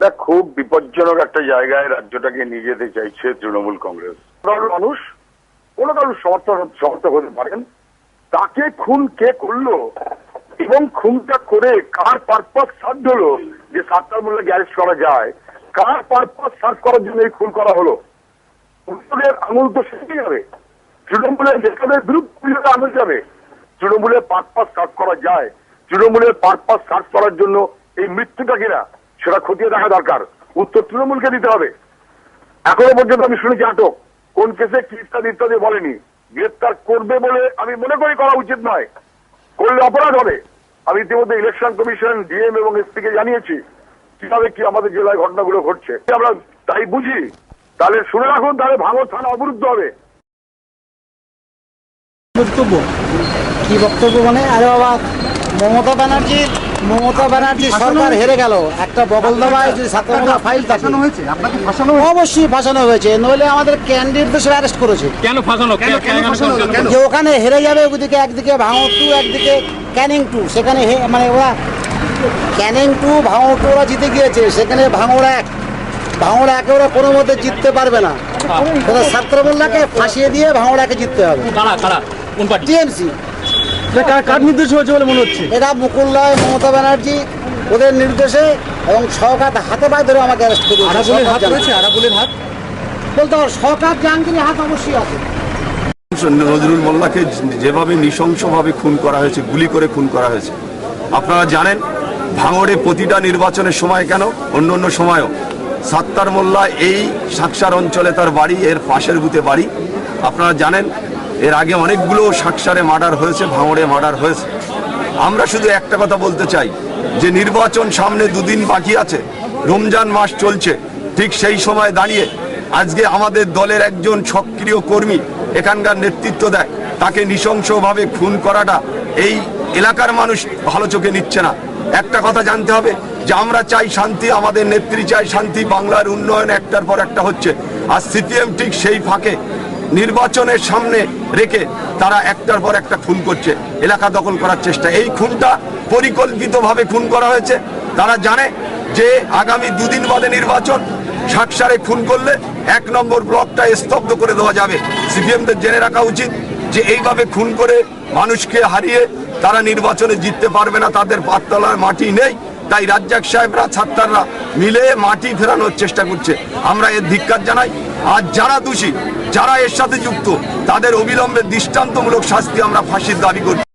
এটা খুব বিপজ্জনক একটা জায়গায় রাজ্যটাকে নিয়ে যেতে চাইছে তৃণমূল কংগ্রেস। মানুষ, কোনো কারোর সমর্থন সমর্থক হতে পারেন। তাকে খুন কে করল এবং খুনটা করে কার পারপাস সার্ভ হলো যে সাতটার মূল্যে গ্যারেজ করা যায়, কার পারপাস সার্ভ করার জন্য এই খুন করা হলো? উত্তরের আঙুল তো সেটাই যাবে তৃণমূলের নেতাদের বিরুদ্ধে আঙুল যাবে। তৃণমূলের পারপাস সার্ভ করা যায়। তৃণমূলের পারপাস সার্ভ করার জন্য এই মৃত্যুটা কিনা? সেটা খতিয়ে দেখা দরকার। উত্তর তৃণমূলকে দিতে হবে। এখনও পর্যন্ত আমি শুনেছি আটক। কোন কেসে কি ইত্যাদি ইত্যাদি বলেনি। গ্রেপ্তার করবে বলে আমি মনে করি করা উচিত নয়। করলে অপরাধ হবে। আমি ইতিমধ্যে ইলেকশন কমিশন, ডিএম এবং এসপি কে জানিয়েছি। কীভাবে কি আমাদের জেলায় ঘটনাগুলো ঘটছে। আমরা তাই বুঝি, তাহলে শুনে রাখুন, তাহলে ভাঙর থানা অবরুদ্ধ হবে। বক্তব্য কি বক্তব্য মানে? আরে বাবা, মমতা ব্যানার্জি মমতা ব্যানার্জি সরকার হেরে গেল। একটা বগল দাবায় যদি ছাত্রমূলা ফাইল ফাঁসানো হয়েছে? আপনাকে ফাঁসানো অবশ্যই ফাঁসানো হয়েছে। নইলে আমাদের ক্যান্ডিডেট অ্যারেস্ট করেছে। কেন ফাঁসানো কেন কেন ফাঁসানো যে ওখানে হেরে যাবে ওদিকে একদিকে ভাঙর টু একদিকে ক্যানিং টু। সেখানে হে- মানে ওরা ক্যানিং টু ভাঙর টু ওরা জিতে গিয়েছে। সেখানে ভাঙর এক। ভাঙর একে ওরা কোনো মতে জিততে পারবে না। ওরা ছাত্রমূল্যাকে ফাঁসিয়ে দিয়ে ভাঙর একে জিততে হবে। কারা কারা কোন পার্টি? টিএমসি। কার নির্দেশ হয়েছে বলে মনে হচ্ছে? এরা মুকুল রায় মমতা ব্যানার্জি ওদের নির্দেশে এবং সরকার হাতে পায়ে ধরে আমাকে অ্যারেস্ট করে আরাবুলের হাত রয়েছে? আরাবুলের হাত? বলতে হবে সরকার জাহাঙ্গীরের হাত অবশ্যই আছে। নজরুল মোল্লাকে যেভাবে নৃশংসভাবে খুন করা হয়েছে গুলি করে খুন করা হয়েছে আপনারা জানেন ভাঙড়ে প্রতিটা নির্বাচনের সময় কেন? অন্য অন্য সময়ও। সাত্তার মোল্লা এই সাকসার অঞ্চলে তার বাড়ি এর পাশের বুথে বাড়ি। আপনারা জানেন এর আগে অনেকগুলো সাকসারে মার্ডার হয়েছে, ভাঙড়ে মার্ডার হয়েছে। আমরা শুধু একটা কথা বলতে চাই, যে নির্বাচন সামনে দুদিন বাকি আছে, রমজান মাস চলছে, ঠিক সেই সময় দাঁড়িয়ে আজকে আমাদের দলের একজন সক্রিয় কর্মী এখানকার নেতৃত্ব দেয়, তাকে নৃশংসভাবে খুন করাটা এই এলাকার মানুষ ভালো চোখে নিচ্ছে না। একটা কথা জানতে হবে, যে আমরা চাই শান্তি, আমাদের নেত্রী চাই শান্তি, বাংলার উন্নয়ন একটার পর একটা হচ্ছে। আর সিপিএম ঠিক সেই ফাঁকে নির্বাচনের সামনে রেখে তারা একটার পর একটা খুন করছে। এলাকা দখল করার চেষ্টা। এই খুনটা পরিকল্পিতভাবে খুন করা হয়েছে। তারা জানে যে আগামী দুদিন বাদে নির্বাচন। সাকসারে খুন করলে এক নম্বর ব্লকটা স্তব্ধ করে দেওয়া যাবে। সিপিএমদের জেনে রাখা উচিত যে এইভাবে খুন করে মানুষকে হারিয়ে তারা নির্বাচনে জিততে পারবে না। তাদের পাততলার মাটি নেই। তাই রাজ্জাক সাহেবরা, ছাত্ররা মিলে মাটি ফেরানোর চেষ্টা করছে। আমরা এর ধিক্কার জানাই। আর যারা দোষী, যারা এর সাথে যুক্ত, তাদের অবিলম্বে দৃষ্টান্তমূলক শাস্তি আমরা ফাঁসির দাবি করছি